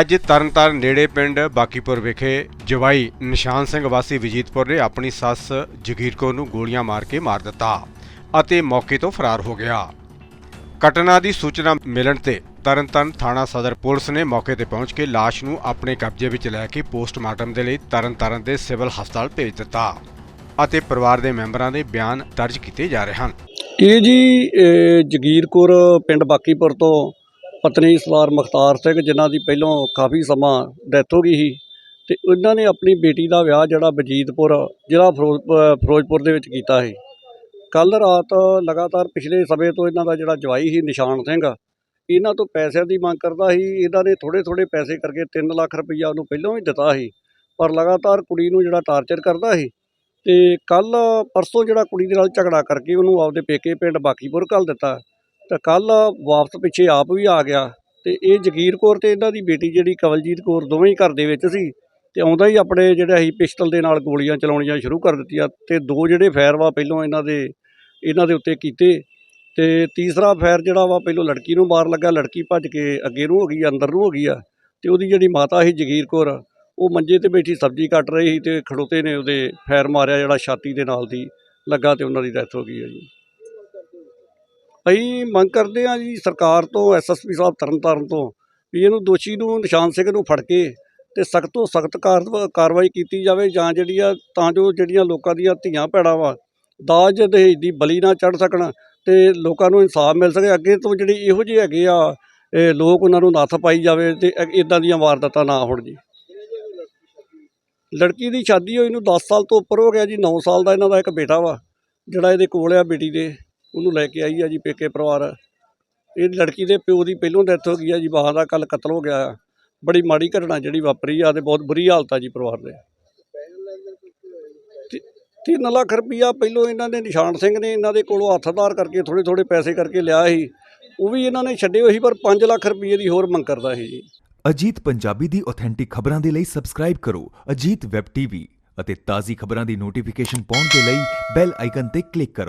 ਅੱਜ ਤਰਨਤਾਰਨ ਨੇੜੇ ਪਿੰਡ ਬਾਕੀਪੁਰ ਵਿਖੇ ਜਵਾਈ ਨਿਸ਼ਾਨ ਸਿੰਘ ਵਾਸੀ ਵਿਜੀਤਪੁਰ ਨੇ ਆਪਣੀ ਸੱਸ ਜਗੀਰ ਕੌਰ ਨੂੰ ਗੋਲੀਆਂ ਮਾਰ ਕੇ ਮਾਰ ਦਿੱਤਾ ਅਤੇ ਮੌਕੇ ਤੋਂ ਫਰਾਰ ਹੋ ਗਿਆ। ਘਟਨਾ ਦੀ ਸੂਚਨਾ ਮਿਲਣ ਤੇ ਤਰਨਤਾਰਨ ਥਾਣਾ ਸਦਰ ਪੁਲਿਸ ਨੇ ਮੌਕੇ ਤੇ ਪਹੁੰਚ ਕੇ ਲਾਸ਼ ਨੂੰ ਆਪਣੇ ਕਬਜ਼ੇ ਵਿੱਚ ਲੈ ਕੇ ਪੋਸਟਮਾਰਟਮ ਦੇ ਲਈ ਤਰਨਤਾਰਨ ਦੇ ਸਿਵਲ ਹਸਪਤਾਲ ਭੇਜ ਦਿੱਤਾ ਅਤੇ ਪਰਿਵਾਰ ਦੇ ਮੈਂਬਰਾਂ ਦੇ ਬਿਆਨ ਦਰਜ ਕੀਤੇ ਜਾ ਰਹੇ ਹਨ। ਇਹ ਜੀ ਜਗੀਰ ਕੌਰ ਪਿੰਡ ਬਾਕੀਪੁਰ ਤੋਂ ਪਤਨੀ ਸਰਦਾਰ ਮੁਖਤਾਰ ਸਿੰਘ, ਜਿਨ੍ਹਾਂ ਦੀ ਪਹਿਲਾਂ ਕਾਫੀ ਸਮਾਂ ਡੈਥ ਹੋ ਗਈ ਸੀ ਤੇ ਉਹਨਾਂ ਨੇ ਆਪਣੀ ਬੇਟੀ ਦਾ ਵਿਆਹ ਜਿਹੜਾ ਬਜੀਤਪੁਰ ਜ਼ਿਲ੍ਹਾ ਫਿਰੋਜ਼ ਫਿਰੋਜ਼ਪੁਰ ਦੇ ਵਿੱਚ ਕੀਤਾ ਸੀ। ਕੱਲ ਰਾਤ ਲਗਾਤਾਰ ਪਿਛਲੇ ਸਮੇਂ ਤੋਂ ਇਹਨਾਂ ਦਾ ਜਿਹੜਾ ਜਵਾਈ ਸੀ ਨਿਸ਼ਾਨ ਸਿੰਘ, ਇਹਨਾਂ ਤੋਂ ਪੈਸਿਆਂ ਦੀ ਮੰਗ ਕਰਦਾ ਸੀ। ਇਹਨਾਂ ਨੇ ਥੋੜੇ ਥੋੜੇ ਪੈਸੇ ਕਰਕੇ 3 ਲੱਖ ਰੁਪਈਆ ਉਹਨੂੰ ਪਹਿਲਾਂ ਹੀ ਦਿੱਤਾ ਸੀ, ਪਰ ਲਗਾਤਾਰ ਕੁੜੀ ਨੂੰ ਜਿਹੜਾ ਟਾਰਚਰ ਕਰਦਾ ਸੀ ਤੇ ਕੱਲ ਪਰਸੋਂ ਜਿਹੜਾ ਕੁੜੀ ਦੇ ਨਾਲ ਝਗੜਾ ਕਰਕੇ ਉਹਨੂੰ ਆਪਦੇ ਪੇਕੇ ਪਿੰਡ ਬਾਕੀਪੁਰ ਘੱਲ ਦਿੱਤਾ। ਤਾਂ ਕੱਲ ਵਾਪਸ ਪਿੱਛੇ ਆਪ ਵੀ ਆ ਗਿਆ ਤੇ ਇਹ ਜਗੀਰ ਕੌਰ ਤੇ ਇਹਨਾਂ ਦੀ ਬੇਟੀ ਜਿਹੜੀ ਕਵਲਜੀਤ ਕੌਰ ਦੋਵੇਂ ਹੀ ਘਰ ਦੇ ਵਿੱਚ ਸੀ ਤੇ ਆਉਂਦਾ ਹੀ ਆਪਣੇ ਜਿਹੜਾ ਸੀ ਪਿਸਟਲ ਦੇ ਨਾਲ ਗੋਲੀਆਂ ਚਲਾਉਣੀਆਂ ਸ਼ੁਰੂ ਕਰ ਦਿੱਤੀਆਂ ਤੇ ਦੋ ਜਿਹੜੇ ਫਾਇਰ ਵਾ ਪਹਿਲੋਂ ਇਹਨਾਂ ਦੇ ਇਹਨਾਂ ਦੇ ਉੱਤੇ ਕੀਤੇ ਤੇ ਤੀਸਰਾ ਫਾਇਰ ਜਿਹੜਾ ਵਾ ਪਹਿਲੋਂ ਲੜਕੀ ਨੂੰ ਮਾਰ ਲੱਗਾ, ਲੜਕੀ ਭੱਜ ਕੇ ਅੱਗੇ ਨੂੰ ਹੋ ਗਈ, ਅੰਦਰ ਨੂੰ ਹੋ ਗਈ ਆ ਤੇ ਉਹਦੀ ਜਿਹੜੀ ਮਾਤਾ ਸੀ ਜਗੀਰ ਕੌਰ, ਉਹ ਮੰਜੇ ਤੇ ਬੈਠੀ ਸਬਜ਼ੀ ਕੱਟ ਰਹੀ ਸੀ ਤੇ ਖੜੋਤੇ ਨੇ ਉਹਦੇ ਫੈਰ ਮਾਰਿਆ ਜਿਹੜਾ ਛਾਤੀ ਦੇ ਨਾਲ ਦੀ ਲੱਗਾ ਤੇ ਉਹਨਾਂ ਦੀ ਡੈਥ ਹੋ ਗਈ ਹੈ ਜੀ। ਅਸੀਂ ਮੰਗ ਕਰਦੇ ਹਾਂ ਜੀ ਸਰਕਾਰ ਤੋਂ ਐਸਐਸਪੀ ਸਾਹਿਬ ਤਰਨਤਾਰਨ ਤੋਂ, ਵੀ ਇਹਨੂੰ ਦੋਸ਼ੀ ਨੂੰ, ਨਿਸ਼ਾਨ ਸਿੰਘ ਨੂੰ ਫੜ ਕੇ ਤੇ ਸਖਤ ਤੋਂ ਸਖਤ ਕਾਰਵਾਈ ਕੀਤੀ ਜਾਵੇ ਜਾਂ ਜਿਹੜੀ ਆ, ਤਾਂ ਜੋ ਜਿਹੜੀਆਂ ਲੋਕਾਂ ਦੀਆਂ ਧੀਆਂ ਭੈਣਾਂ ਵਾ, ਦਾਜ ਦਹੇਜ ਦੀ ਬਲੀ ਨਾ ਚੜ ਸਕਣ ਤੇ ਲੋਕਾਂ ਨੂੰ ਇਨਸਾਫ ਮਿਲ ਸਕੇ। ਅੱਗੇ ਤੋਂ ਜਿਹੜੀ ਇਹੋ ਜਿਹੇ ਹੈਗੇ ਆ, ਇਹ ਲੋਕ ਉਹਨਾਂ ਨੂੰ ਨੱਥ ਪਾਈ ਜਾਵੇ ਤੇ ਇਦਾਂ ਦੀਆਂ ਵਾਰਦਾਤਾਂ ਨਾ ਹੋਣ ਜੀ। ਲੜਕੀ ਦੀ ਸ਼ਾਦੀ ਹੋਈ ਨੂੰ 10 ਸਾਲ ਤੋਂ ਉੱਪਰ ਹੋ ਗਿਆ ਜੀ 9 ਸਾਲ ਦਾ ਇਹਨਾਂ ਦਾ ਇੱਕ ਬੇਟਾ ਵਾ, ਜਿਹੜਾ ਇਹਦੇ ਕੋਲ ਆ ਬੇਟੀ ਦੇ। ਉਹਨੂੰ ਲੈ ਕੇ ਆਈ ਆ ਜੀ ਪੇਕੇ ਪਰਿਵਾਰ। ਇਹ ਲੜਕੀ ਦੇ ਪਿਓ ਦੀ ਪਹਿਲੋਂ ਡੈਥ ਹੋ ਗਈ ਆ ਜੀ, ਬਾਹਰ ਦਾ ਕੱਲ ਕਤਲ ਹੋ ਗਿਆ। ਬੜੀ ਮਾੜੀ ਘਟਨਾ ਜਿਹੜੀ ਵਾਪਰੀ ਆ ਤੇ ਬਹੁਤ ਬੁਰੀ ਹਾਲਤ ਆ ਜੀ ਪਰਿਵਾਰ ਦੇ। ਤੇ- ਤਿੰਨ ਲੱਖ ਰੁਪਈਆ ਪਹਿਲੋਂ ਇਹਨਾਂ ਨੇ ਨਿਸ਼ਾਨ ਸਿੰਘ ਨੇ ਇਹਨਾਂ ਦੇ ਕੋਲੋਂ ਹੱਥ ਆਧਾਰ ਕਰਕੇ ਥੋੜੇ ਥੋੜੇ ਪੈਸੇ ਕਰਕੇ ਲਿਆ ਸੀ। ਉਹ ਵੀ ਇਹਨਾਂ ਨੇ ਛੱਡੇ ਹੋਏ ਸੀ, ਪਰ 5 ਲੱਖ ਰੁਪਈਏ ਦੀ ਹੋਰ ਮੰਗ ਕਰਦਾ ਸੀ ਜੀ। ਅਜੀਤ ਪੰਜਾਬੀ ਦੀ ਆਥੈਂਟਿਕ ਖਬਰਾਂ ਦੇ ਲਈ ਸਬਸਕ੍ਰਾਈਬ ਕਰੋ ਅਜੀਤ ਵੈਬ ਟੀਵੀ ਅਤੇ ਤਾਜ਼ੀ ਖਬਰਾਂ ਦੀ ਨੋਟੀਫਿਕੇਸ਼ਨ ਪਾਉਣ ਦੇ ਲਈ ਬੈਲ ਆਈਕਨ ਤੇ ਕਲਿੱਕ ਕਰੋ।